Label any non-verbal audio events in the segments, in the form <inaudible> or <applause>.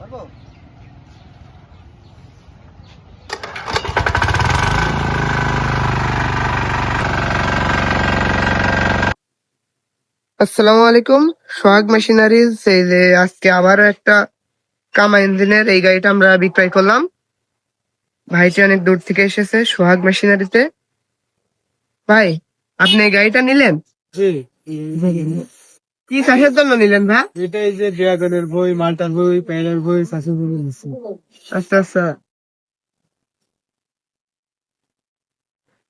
পারব? আসসালামু আলাইকুম। সোহাগ মেশিনারিজ এই যে আজকে আবারও একটা কামা ইঞ্জিনের এই গাড়িটা আমরা বিক্রয় করলাম। ভাইটি অনেক দূর থেকে এসেছে সোহাগ মেশিনারিতে। ভাই আপনি এই গাড়িটা নিলেন? জি। কি চাষের জন্য নিলেন ভাই? এটাই যে ড্রাগনের বই মালটার বই প্যানের বই বই আচ্ছা আচ্ছা।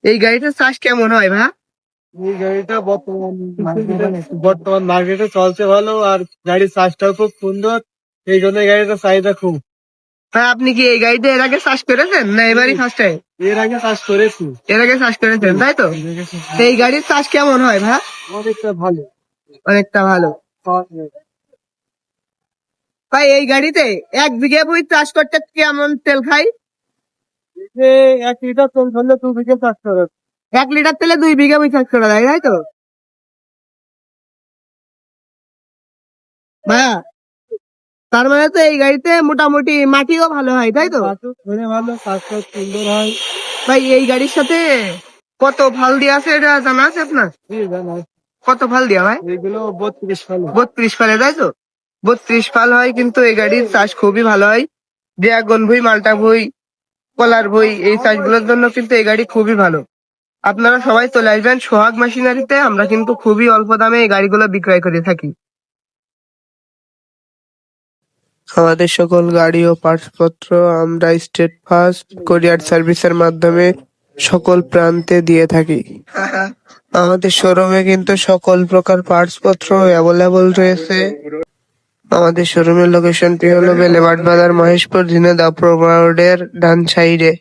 এই গাড়িটার চাষ কেমন হয় ভাই? এই গাড়িটা বর্তমান বর্তমান মার্কেটে চলছে ভালো আর গাড়ির চার্জটাও খুব সুন্দর। এই জন্য এই গাড়িটার চাহিদা খুব। ভাই আপনি কি এই গাড়িতে এর আগে চাষ করেছেন না এবারই ফার্স্ট টাইম এর আগে চাষ করেছি। এর আগে চাষ করেছেন তাই তো? তো এই গাড়ির চাষ কেমন হয় ভাই? অনেকটা ভালো। অনেকটা ভালো। ভাই এই গাড়িতে এক বিঘে বই চাষ করতে কেমন তেল খাই এক লিটার তেল ধরলে দু বিঘে চাষ করে। এক লিটার তেলে দুই বিঘে বই চাষ করা যায় তাই তো? ভাইয়া তার মানে তো এই গাড়িতে মোটামুটি মাটিও ভালো হয় তাই তো? ভালো সুন্দর হয়। ভাই এই গাড়ির সাথে কত ভালো দিয়ে আছে এটা জানা আছে আপনার? জানো কত ফাল ভাই এইগুলো বত্রিশ বত্রিশ ফালে তাই তো? বত্রিশ ফাল হয় কিন্তু এই গাড়ির চাষ খুবই ভালো হয়। ড্রাগন ভুই মালটা ভুই কলার ভুই এই চাষগুলোর জন্য কিন্তু এই গাড়ি খুবই ভালো। আপনারা সবাই চলে আসবেন সোহাগ মেশিনারিতে আমরা কিন্তু খুবই অল্প দামে এই গাড়িগুলো বিক্রয় করে থাকি। আমাদের সকল গাড়ি ও পার্টসপত্র আমরা স্টেট ফার্স্ট কোরিয়ার সার্ভিসের মাধ্যমে সকল প্রান্তে দিয়ে থাকি। <laughs> আমাদের শোরুমে কিন্তু সকল প্রকার পার্টস পত্র অ্যাভেলেবল রয়েছে। আমাদের শোরুমের লোকেশনটি হলো বেলেবাট বাজার মহেশপুর ঝিনেদা রোডের ডান সাইডে